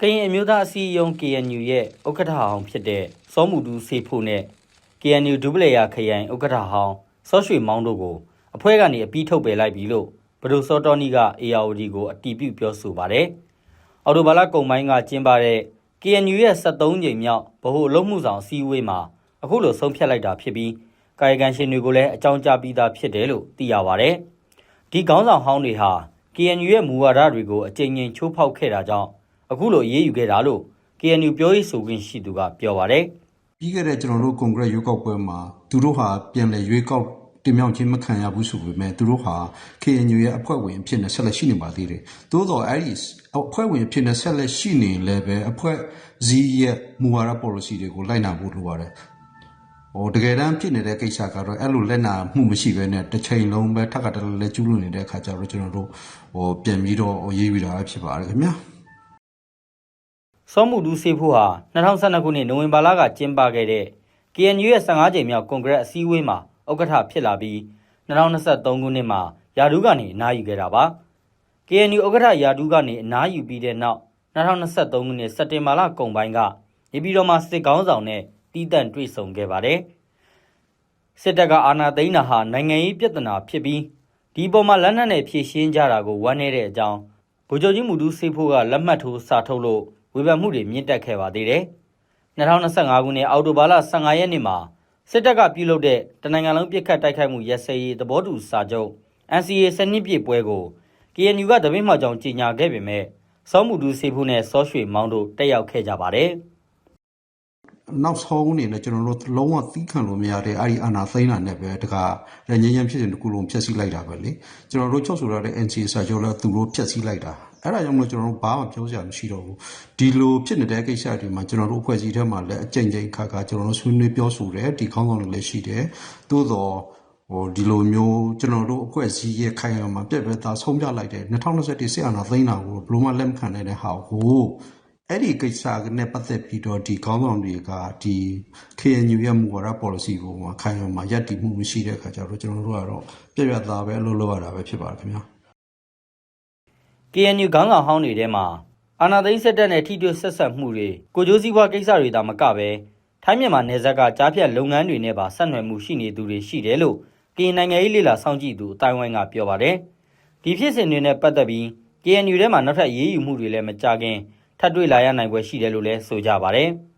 ကရင်အမျိုးသားအစည်းအရုံး KNU ရဲ့ဥက္ကဋ္ဌဟောင်းဖြစ်တဲ့စောမှုတူစေဖို့နဲ့ KNU ဒုပလေယာခရိုင်ဥက္ကဋ္ဌဟောင်းစောရွှေမောင်းတို့ကိုအဖွဲ့ကနေအပြီးထုတ်ပယ်လိုက်ပြီလို့ဘဒိုစောတော်နီက ARD ကိုအတီးပြုပြောဆိုပါတယ်။အော်တိုဘာလကုံပိုင်းကကျင်းပတဲ့ KNU ရဲ့73ကြိမ်မြောက်ဗဟိုအလုံးမှုဆောင်အစည်းအဝေးမှာအခုလိုဆုံးဖြတ်လိုက်တာဖြစ်ပြီးကာယကံရှင်တွေကိုလည်းအကြောင်းကြားပြီးသားဖြစ်တယ်လို့သိရပါတယ်။ဒီခေါင်းဆောင်ဟောင်းတွေဟာ KNU ရဲ့မူဝါဒတွေကိုအကြိမ်ကြိမ်ချိုးဖောက်ခဲ့တာကြောင့် အခုလိုအေးအေးယူခဲ့တာလို့ KNU ပြောရေးဆိုခွင့်ရှိသူကပြောပါတယ်ပြီးခဲ့တဲ့ကျွန်တော်တို့ကွန်ဂရက်ရွေးကောက်ပွဲမှာသူတို့ဟာပြန်လည်ရွေးကောက်တင်မြှောက်ခြင်းမခံရဘူးဆိုပေမဲ့သူတို့ဟာ KNU ရဲ့အဖွဲ့ဝင်အဖြစ်နဲ့ဆက်လက်ရှိနေပါသေးတယ်။သို့တော့အဲ့ဒီအဖွဲ့ဝင်အဖြစ်နဲ့ဆက်လက်ရှိနေလည်းပဲအဖွဲ့စည်းရဲ့မူဝါဒ policy တွေကိုလိုက်နာဖို့လိုပါတယ်။ဟိုတကယ်တမ်းဖြစ်နေတဲ့ကိစ္စကတော့အဲ့လိုလက်နာမှုမရှိဘဲနဲ့တစ်ချိန်လုံးပဲထပ်ကတည်းကကျူးလွန်နေတဲ့အခါကျတော့ကျွန်တော်တို့ဟိုပြန်ပြီးတော့ရေးပြီးတာဖြစ်ပါတယ်ခင်ဗျာ။။ စောမှုတူးစေဖို့ဟာ2012ခုနှစ်နိုဝင်ဘာလကကျင်းပခဲ့တဲ့ KNU ရဲ့15ကြိမ်မြောက်ကွန်ဂရက်အစည်းအဝေးမှာဥက္ကဋ္ဌဖြစ်လာပြီး2023ခုနှစ်မှာယာဒူးကနေအနားယူခဲ့တာပါ။ KNU ဥက္ကဋ္ဌယာဒူးကနေအနားယူပြီးတဲ့နောက်2023ခုနှစ်စက်တင်ဘာလကုန်ပိုင်းကနေပြည်တော်မှာစစ်ကောင်းဆောင်နဲ့တီးတန့်တွေ့ဆုံခဲ့ပါတယ်။စစ်တပ်ကအာဏာသိမ်းတာဟာနိုင်ငံရေးပြဿနာဖြစ်ပြီးဒီပေါ်မှာလက်နက်နဲ့ဖြည့်ရှင်းကြတာကိုဝမ်းနည်းတဲ့အကြောင်းဗိုလ်ချုပ်ကြီးမူတူးစေဖို့ကလက်မှတ်ထိုးစာထုတ်လို့ ဝေဖန်မှုတွေမြင့်တက်ခဲ့ပါသေးတယ်။2025ခုနှစ်အောက်တိုဘာလ15ရက်နေ့မှာစစ်တပ်ကပြုလုပ်တဲ့တနိုင်ငံလုံးပြစ်ခတ်တိုက်ခိုက်မှုရက်စဲရေးသဘောတူစာချုပ် NCA စနစ်ပြည့်ပွဲကို KNU ကတပိတ်မှောက်ကြောင်းကြေညာခဲ့ပေမဲ့စောမှုတူးစေဖို့နဲ့စောရွှေမောင်းတို့တက်ရောက်ခဲ့ကြပါတယ်။နောက်ဆုံးအနေနဲ့ကျွန်တော်တို့လုံးဝသီးခံလို့မရတဲ့အဲ့ဒီအာနာသိန်းတာနဲ့ပဲတကလက်ငင်းချင်းဖြစ်စဉ်တစ်ခုလုံးဖျက်ဆီးလိုက်တာပဲလေကျွန်တော်တို့ချုပ်ဆိုရတဲ့ NCA စာချုပ်လည်းသူတို့ဖျက်ဆီးလိုက်တာ အဲ့ဒါကြောင့်မလို့ကျွန်တော်တို့ဘာမှပြောစရာမရှိတော့ဘူးဒီလိုဖြစ်နေတဲ့ကိစ္စတွေမှာကျွန်တော်တို့အဖွဲ့အစည်းထဲမှာလည်းအကြိမ်ကြိမ်ခါခါကျွန်တော်တို့ဆွေးနွေးပြောဆိုတယ်ဒီခေါင်းဆောင်တွေလည်းရှိတယ်သို့တော့ဟိုဒီလိုမျိုးကျွန်တော်တို့အဖွဲ့အစည်းရဲ့ခိုင်အောင်မှာပြက်ပြက်သားဆုံးဖြတ်လိုက်တယ်2021စစ်အာဏာသိမ်းတာကိုဘလို့မှလက်မခံနိုင်တဲ့ဟာကိုအဲ့ဒီကိစ္စနဲ့ပတ်သက်ပြီးတော့ဒီခေါင်းဆောင်တွေကဒီ KNU ရဲ့မူဝါဒ policy ကိုမှခိုင်အောင်မှာယက်တည်မှုမရှိတဲ့အခါကျတော့ကျွန်တော်တို့ကတော့ပြက်ပြက်သားပဲအလုပ်လုပ်ရတာပဲဖြစ်ပါတယ်ခင်ဗျာ KNU ခေါင်းဆောင်ဟောင်းတွေထဲမှာအာနာသိန်းစစ်တပ်နဲ့ထိတွေ့ဆက်ဆက်မှုတွေကိုကြိုးစည်းပွားကိစ္စတွေဒါမကပဲထိုင်းမြန်မာနယ်စပ်ကကြားဖြတ်လုပ်ငန်းတွေနဲ့ပါဆက်နွယ်မှုရှိနေသူတွေရှိတယ်လို့ကရင်နိုင်ငံရေးလေလာစောင့်ကြည့်သူအတိုင်းဝိုင်းကပြောပါတယ်။ဒီဖြစ်စဉ်တွေနဲ့ပတ်သက်ပြီး KNU ထဲမှာနောက်ထပ်ရေးယူမှုတွေလည်းမကြခင်ထပ်တွေ့လာရနိုင်ပွဲရှိတယ်လို့လည်းဆိုကြပါတယ်။